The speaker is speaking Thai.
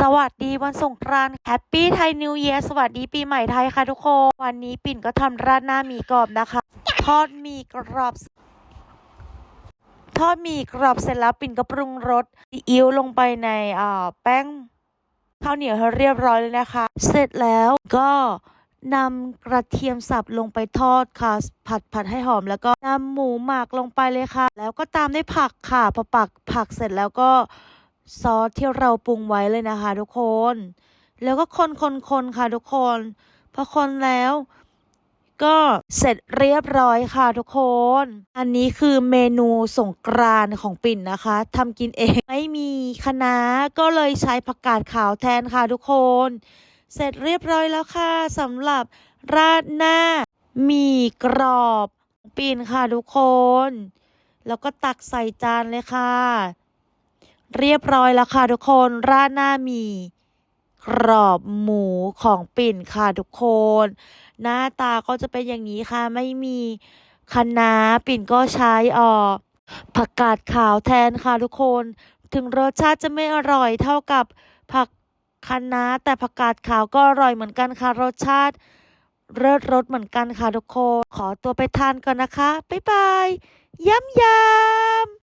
สวัสดีวันสงกรานต์แฮปปี้ไทยนิวเยียร์สวัสดีปีใหม่ไทยค่ะทุกคน วันนี้ปิ่นก็ทำราดหน้าหมี่กรอบนะคะ ทอดหมี่กรอบ ทอดหมี่กรอบเสร็จแล้วปิ่นก็ปรุงรสซีอิ๊วลงไปในอ่าแป้งข้าวเหนียวให้เรียบร้อยเลยนะคะ เสร็จแล้วก็นำกระเทียมสับลงไปทอดค่ะ ผัดผัดให้หอมแล้วก็นำหมูหมักลงไปเลยค่ะ แล้วก็ตามด้วยผักค่ะพอปักผักเสร็จแล้วก็ ซอสที่เราปรุงไว้เลยนะคะทุกคน แล้วก็คนคนคนค่ะทุกคน พอคนแล้ว ก็เสร็จเรียบร้อยค่ะทุกคน อันนี้คือเมนูสงกรานของปิ่นนะคะทำกินเอง ไม่มีคะน้าก็เลยใช้ผักกาดขาวแทนค่ะทุกคน เสร็จเรียบร้อยแล้วค่ะสำหรับราดหน้าหมี่กรอบปิ่นค่ะทุกคน แล้วก็ตักใส่จานเลยค่ะ เรียบร้อยแล้วค่ะทุกคนราดหน้ามีกรอบหมูของปิ่นค่ะทุกคน หน้าตาก็จะเป็นอย่างนี้ค่ะ ไม่มีคะน้าปิ่นก็ใช้อ่อผักกาดขาวแทนค่ะทุกคน ถึงรสชาติจะไม่อร่อยเท่ากับผักคะน้าแต่ผักกาดขาวก็อร่อยเหมือนกันค่ะ รสชาติเลิศรสเหมือนกันค่ะทุกคน ขอตัวไปทานก่อนนะคะ บ๊ายบายย้ำยำ